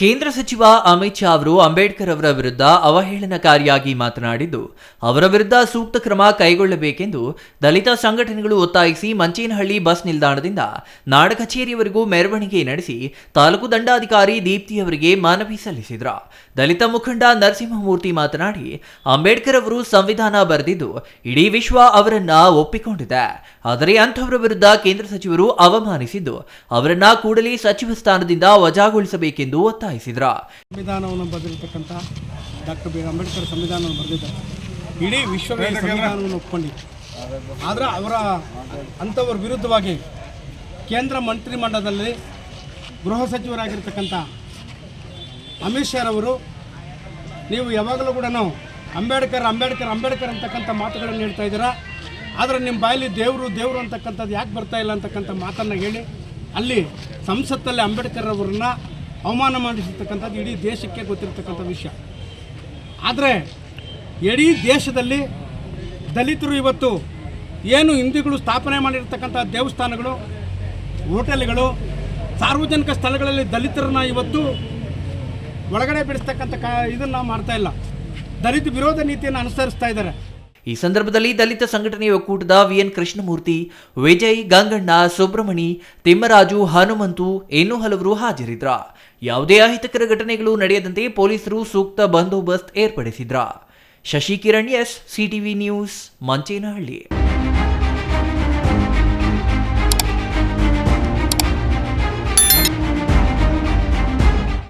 ಕೇಂದ್ರ ಸಚಿವ ಅಮಿತ್ ಶಾ ಅವರು ಅಂಬೇಡ್ಕರ್ ಅವರ ವಿರುದ್ಧ ಅವಹೇಳನಕಾರಿಯಾಗಿ ಮಾತನಾಡಿದ್ದು, ಅವರ ವಿರುದ್ಧ ಸೂಕ್ತ ಕ್ರಮ ಕೈಗೊಳ್ಳಬೇಕೆಂದು ದಲಿತ ಸಂಘಟನೆಗಳು ಒತ್ತಾಯಿಸಿ ಮಂಚೇನಹಳ್ಳಿ ಬಸ್ ನಿಲ್ದಾಣದಿಂದ ನಾಡ ಕಚೇರಿಯವರೆಗೂ ಮೆರವಣಿಗೆ ನಡೆಸಿ ತಾಲೂಕು ದಂಡಾಧಿಕಾರಿ ದೀಪ್ತಿ ಅವರಿಗೆ ಮನವಿ ಸಲ್ಲಿಸಿದರು. ದಲಿತ ಮುಖಂಡ ನರಸಿಂಹಮೂರ್ತಿ ಮಾತನಾಡಿ, ಅಂಬೇಡ್ಕರ್ ಅವರು ಸಂವಿಧಾನ ಬರೆದಿದ್ದು, ಇಡೀ ವಿಶ್ವ ಅವರನ್ನ ಒಪ್ಪಿಕೊಂಡಿದೆ. ಆದರೆ ಅಂಥವರ ವಿರುದ್ಧ ಕೇಂದ್ರ ಸಚಿವರು ಅವಮಾನಿಸಿದ್ದು, ಅವರನ್ನ ಕೂಡಲೇ ಸಚಿವ ಸ್ಥಾನದಿಂದ ವಜಾಗೊಳಿಸಬೇಕೆಂದು ಒತ್ತಾಯಿಸಿದ್ರ. ಸಂವಿಧಾನವನ್ನು ಬರೆದಿರ್ತಕ್ಕಂಥ ಡಾಕ್ಟರ್ ಬಿ. ಆರ್ ಅಂಬೇಡ್ಕರ್ ಸಂವಿಧಾನವನ್ನು ಬರೆದಿದ್ದಾರೆ. ಇಡೀ ವಿಶ್ವವೇ ಸಂವಿಧಾನವನ್ನು ಒಪ್ಕೊಂಡಿದೆ. ಆದರೆ ಅವರ ಅಂಥವ್ರ ವಿರುದ್ಧವಾಗಿ ಕೇಂದ್ರ ಮಂತ್ರಿಮಂಡಲದಲ್ಲಿ ಗೃಹ ಸಚಿವರಾಗಿರ್ತಕ್ಕಂಥ ಅಮಿತ್ ಶಾ ರವರು ನೀವು ಯಾವಾಗಲೂ ಕೂಡ ಅಂಬೇಡ್ಕರ್ ಅಂಬೇಡ್ಕರ್ ಅಂಬೇಡ್ಕರ್ ಅಂತಕ್ಕಂಥ ಮಾತುಗಳನ್ನು ಹೇಳ್ತಾ ಇದ್ದೀರಾ? ಆದರೆ ನಿಮ್ಮ ಬಾಯಲ್ಲಿ ದೇವರು ದೇವರು ಅಂತಕ್ಕಂಥದ್ದು ಯಾಕೆ ಬರ್ತಾ ಇಲ್ಲ ಅಂತಕ್ಕಂಥ ಮಾತನ್ನು ಹೇಳಿ ಅಲ್ಲಿ ಸಂಸತ್ತಲ್ಲಿ ಅಂಬೇಡ್ಕರ್ ಅವರನ್ನ ಅವಮಾನ ಮಾಡಿಸಿರ್ತಕ್ಕಂಥದ್ದು ಇಡೀ ದೇಶಕ್ಕೆ ಗೊತ್ತಿರತಕ್ಕಂಥ ವಿಷಯ. ಆದರೆ ಇಡೀ ದೇಶದಲ್ಲಿ ದಲಿತರು ಇವತ್ತು ಏನು ಹಿಂದೂಗಳು ಸ್ಥಾಪನೆ ಮಾಡಿರ್ತಕ್ಕಂಥ ದೇವಸ್ಥಾನಗಳು, ಹೋಟೆಲ್ಗಳು, ಸಾರ್ವಜನಿಕ ಸ್ಥಳಗಳಲ್ಲಿ ದಲಿತರನ್ನ ಇವತ್ತು ಒಳಗಡೆ ಬಿಡಿಸ್ತಕ್ಕಂಥ ಕ ಇದನ್ನು ಮಾಡ್ತಾ ಇಲ್ಲ. ದಲಿತ ವಿರೋಧ ನೀತಿಯನ್ನು ಅನುಸರಿಸ್ತಾ ಇದ್ದಾರೆ. ಈ ಸಂದರ್ಭದಲ್ಲಿ ದಲಿತ ಸಂಘಟನೆಯ ಒಕ್ಕೂಟದ ವಿಎನ್ ಕೃಷ್ಣಮೂರ್ತಿ, ವಿಜಯ್ ಗಂಗಣ್ಣ ಸುಬ್ರಮಣಿ ತಿಮ್ಮರಾಜು, ಹನುಮಂತು ಇನ್ನೂ ಹಲವರು ಹಾಜರಿದ್ರ. ಯಾವುದೇ ಅಹಿತಕರ ಘಟನೆಗಳು ನಡೆಯದಂತೆ ಪೊಲೀಸರು ಸೂಕ್ತ ಬಂದೋಬಸ್ತ್ ಏರ್ಪಡಿಸಿದ್ರ. Shashikiran S, CTV news, Manchenahalli.